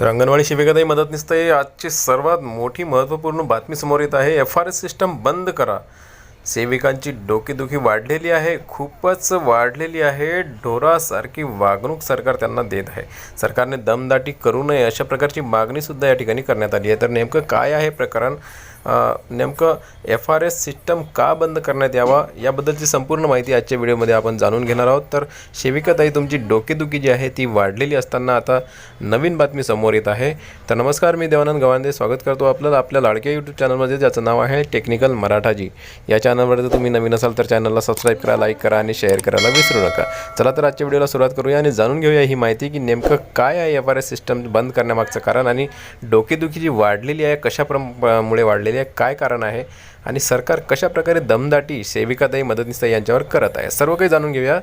तर अंगणवाडी मदत मदतनीस आजची सर्वात मोठी महत्त्वपूर्ण बातमी समोर येत आहे. एफ आर एस सिस्टम बंद करा. सेविकांची डोकेदुखी वाढलेली आहे खूपच वाढलेली आहे. ढोरासारखी वागणूक सरकार त्यांना देत आहे. सरकारने दमदाटी करू नये अशा प्रकारची मागणीसुद्धा या ठिकाणी करण्यात आली आहे. तर नेमकं काय आहे प्रकरण? नेमकं एफ आर एस सिस्टम का बंद करण्यात यावा याबद्दलची संपूर्ण माहिती आजच्या व्हिडिओमध्ये आपण जाणून घेणार आहोत. तर सेविकाताई तुमची डोकेदुखी जी आहे ती वाढलेली असताना आता नवीन बातमी समोर येत आहे. तर नमस्कार मी देवानंद गवांदे. स्वागत करतो आपल्याला आपल्या लाडक्या यूट्यूब चॅनलमध्ये ज्याचं नाव आहे टेक्निकल मराठाजी. या चॅनलवर जर तुम्ही नवीन असाल तर चॅनलला सबस्क्राईब करा लाईक करा आणि शेअर करायला विसरू नका. चला तर आजच्या व्हिडिओला सुरुवात करूया आणि जाणून घेऊया ही माहिती की नेमकं काय आहे एफ आर एस सिस्टम बंद करण्यामागचं कारण आणि डोकेदुखी जी वाढलेली आहे कशा प्रमुळे वाढलेली आहे काय कारण आहे आणि सरकार कशा प्रकारे दमदाटी सेविकाताई मदतनीसताई यांच्यावर करत आहे. सर्व काही जाणून घेऊया.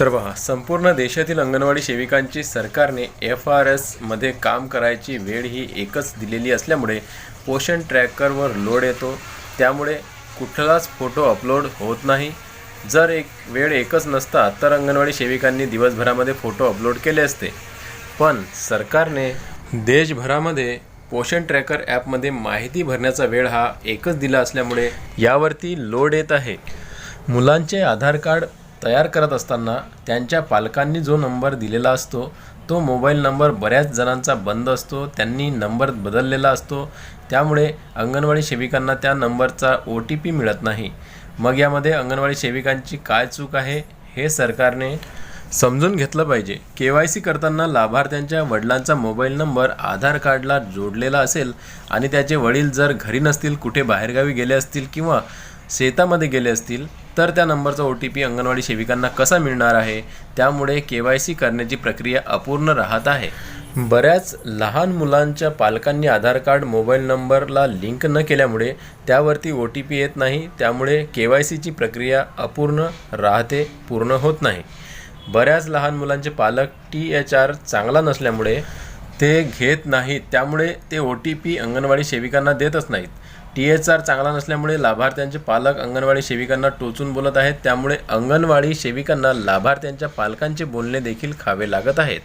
तर पहा संपूर्ण देशातील अंगणवाडी सेविकांची सरकारने एफ आर एसमध्ये काम करायची वेळ ही एकच दिलेली असल्यामुळे पोषण ट्रॅकरवर लोड येतो. त्यामुळे कुठलाच फोटो अपलोड होत नाही. जर एक वेळ एकच नसता तर अंगणवाडी सेविकांनी दिवसभरामध्ये फोटो अपलोड केले असते. पण सरकारने देशभरामध्ये पोषण ट्रॅकर ॲपमध्ये माहिती भरण्याचा वेळ हा एकच दिला असल्यामुळे यावरती लोड येत आहे. मुलांचे आधार कार्ड तयार करत असताना त्यांच्या पालकांनी जो नंबर दिलेला असतो तो मोबाईल नंबर बऱ्याच जणांचा बंद असतो त्यांनी नंबर बदललेला असतो. त्यामुळे अंगणवाडी सेविकांना त्या नंबरचा ओ टी पी मिळत नाही. मग यामध्ये अंगणवाडी सेविकांची काय चूक आहे हे सरकारने समजून घेतलं पाहिजे. के वाय सी करताना लाभार्थ्यांच्या वडिलांचा मोबाईल नंबर आधार कार्डला जोडलेला असेल आणि त्याचे वडील जर घरी नसतील कुठे बाहेरगावी गेले असतील किंवा शेतामध्ये गेले असतील तर त्या नंबरचा ओ टी पी अंगणवाडी सेविकांना कसा मिळणार आहे? त्यामुळे के वाय सी करण्याची प्रक्रिया अपूर्ण राहत आहे. बऱ्याच लहान मुलांच्या पालकांनी आधार कार्ड मोबाईल नंबरला लिंक न केल्यामुळे त्यावरती ओ टी पी येत नाही. त्यामुळे के वाय सीची प्रक्रिया अपूर्ण राहते पूर्ण होत नाही. बऱ्याच लहान मुलांचे पालक टी एच आर चांगला नसल्यामुळे ते घेत नाहीत. त्यामुळे ते ओ टी पी अंगणवाडी सेविकांना देतच नाहीत. टी एच आर चांगला नसल्यामुळे लाभार्थ्यांचे पालक अंगणवाडी सेविकांना टोचून बोलत आहेत. त्यामुळे अंगणवाडी सेविकांना लाभार्थ्यांच्या पालकांचे बोलणे देखील खावे लागत आहेत.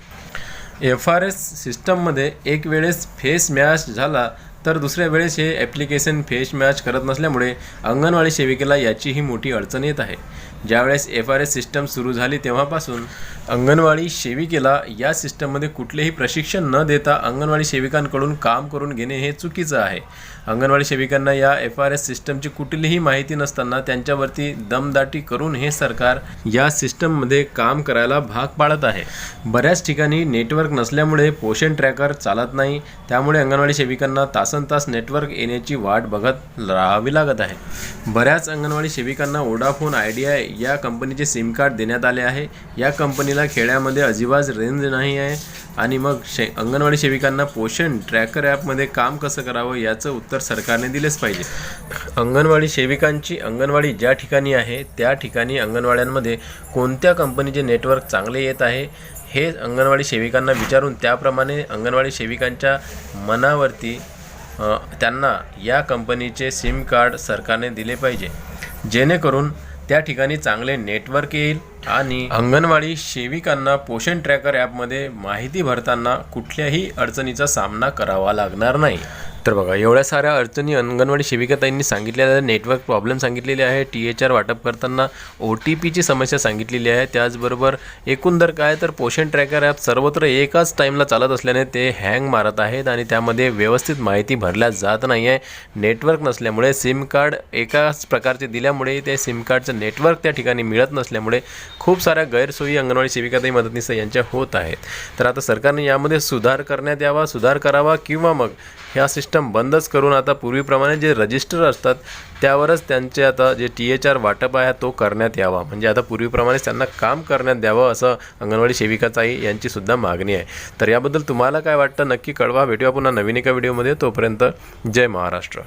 एफ आर एस सिस्टममध्ये एक वेळेस फेस मॅच झाला तर दुसऱ्या वेळेस हे ॲप्लिकेशन फेस मॅच करत नसल्यामुळे अंगणवाडी सेविकेला याचीही मोठी अडचण येत आहे. ज्यावेळेस एफ आर एस सिस्टम सुरू झाली तेव्हापासून अंगणवाडी सेविकेला या सिस्टममध्ये कुठलेही प्रशिक्षण न देता अंगणवाडी सेविकांकडून काम करून घेणे हे चुकीचं आहे. अंगणवाडी सेविकांना या एफ आर एस सिस्टमची कुठलीही माहिती नसताना त्यांच्यावरती दमदाटी करून हे सरकार या सिस्टममध्ये काम करायला भाग पाडत आहे. बऱ्याच ठिकाणी नेटवर्क नसल्यामुळे पोषण ट्रॅकर चालत नाही. त्यामुळे अंगणवाडी सेविकांना तासन तास नेटवर्क येण्याची वाट बघत राहावी लागत आहे. बऱ्याच अंगणवाडी सेविकांना वोडाफोन आयडिया या कंपनीचे सिम कार्ड देण्यात आले आहे. या कंपनीला खेड्यामध्ये अजिबात रेंज नाही आहे. आणि मग शे अंगणवाडी सेविकांना पोषण ट्रॅकर ॲपमध्ये काम कसं करावं याचं उत्तर सरकारने दिलेच पाहिजे. अंगणवाडी सेविकांची अंगणवाडी ज्या ठिकाणी आहे त्या ठिकाणी अंगणवाड्यांमध्ये कोणत्या कंपनीचे नेटवर्क चांगले येत आहे हे अंगणवाडी सेविकांना विचारून त्याप्रमाणे अंगणवाडी सेविकांच्या मनावरती त्यांना या कंपनीचे सिम कार्ड सरकारने दिले पाहिजे. जेणेकरून त्या ठिकाणी चांगले नेटवर्क येईल आणि अंगणवाडी सेविकांना पोषण ट्रॅकर ॲपमध्ये माहिती भरताना कुठल्याही अडचणीचा सामना करावा लागणार नाही. तर बघा एवढ्या साऱ्या अडचणी अंगणवाडी सेविकाताईंनी सांगितलेल्या नेटवर्क प्रॉब्लेम सांगितलेले आहे. टी एच आर वाटप करताना ओ टी पीची समस्या सांगितलेली आहे. त्याचबरोबर एकूण दर काय तर पोषण ट्रॅकर ॲप सर्वत्र एकाच टाईमला चालत असल्याने ते हँग मारत आहेत आणि त्यामध्ये व्यवस्थित माहिती भरल्या जात नाही आहे नेटवर्क नसल्यामुळे सिम कार्ड एकाच प्रकारचे दिल्यामुळे ते सिम कार्डचं नेटवर्क त्या ठिकाणी मिळत नसल्यामुळे खूप साऱ्या गैरसोयी अंगणवाडी सेविकाताई मदतनीस यांच्या होत आहेत. तर आता सरकारने यामध्ये सुधार करण्यात यावा सुधार करावा किंवा मग ह्या सिस्टम बंदच करून आता पूर्वीप्रमाणे जे रजिस्टर असतात त्यावरच त्यांचे आता जे टी एच आर वाटप आहे तो करण्यात यावा. म्हणजे आता पूर्वीप्रमाणेच त्यांना काम करण्यात द्यावं असं अंगणवाडी सेविकाचाही यांची सुद्धा मागणी आहे. तर याबद्दल तुम्हाला काय वाटतं? नक्की कळवा. भेटूया पुन्हा नवीन एका व्हिडिओमध्ये. तोपर्यंत जय महाराष्ट्र.